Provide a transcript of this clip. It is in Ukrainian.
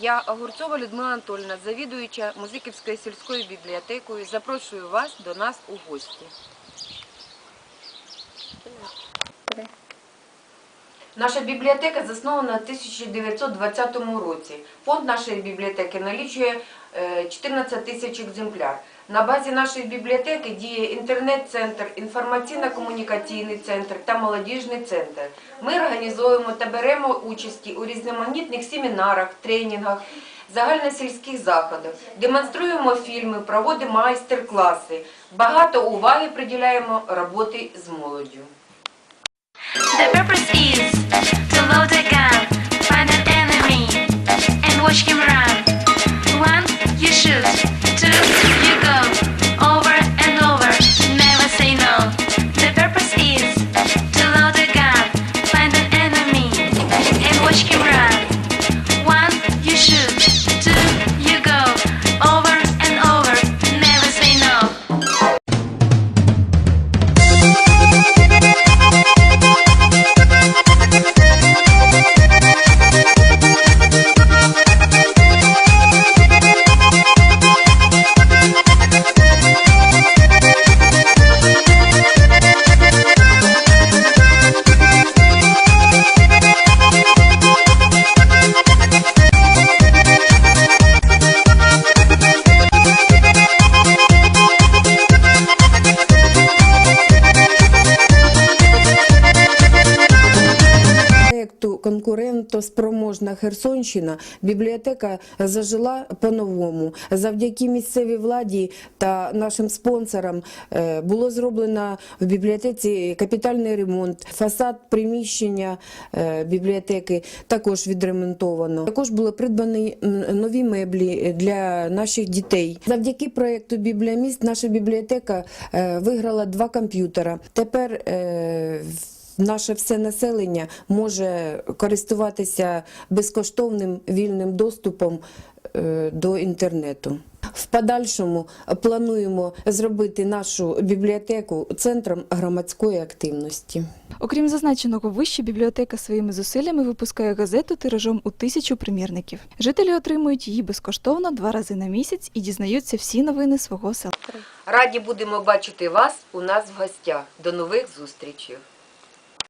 Я Огурцова Людмила Анатольевна, завідуюча Музиківською сільською бібліотекою. Запрошую вас до нас у гості. Наша бібліотека заснована в 1920 році. Фонд нашої бібліотеки налічує е, 14 тисяч екземпляр. На базі нашої бібліотеки діє інтернет-центр, інформаційно-комунікаційний центр та молодіжний центр. Ми організовуємо та беремо участі у різноманітних семінарах, тренінгах, загальносільських заходах, демонструємо фільми, проводимо майстер-класи. Багато уваги приділяємо роботі з молоддю. The purpose is shoes to конкурентоспроможна Херсонщина бібліотека зажила по-новому. Завдяки місцевій владі та нашим спонсорам е, було зроблено в бібліотеці капітальний ремонт. Фасад приміщення е, бібліотеки також відремонтовано. Також були придбані нові меблі для наших дітей. Завдяки проєкту Бібліоміст наша бібліотека е, виграла два комп'ютера. Тепер наше все населення може користуватися безкоштовним вільним доступом е, до інтернету. В подальшому плануємо зробити нашу бібліотеку центром громадської активності. Окрім зазначеного, вища бібліотека своїми зусиллями випускає газету тиражом у тисячу примірників. Жителі отримують її безкоштовно два рази на місяць і дізнаються всі новини свого села. Раді будемо бачити вас у нас в гостях. До нових зустрічей!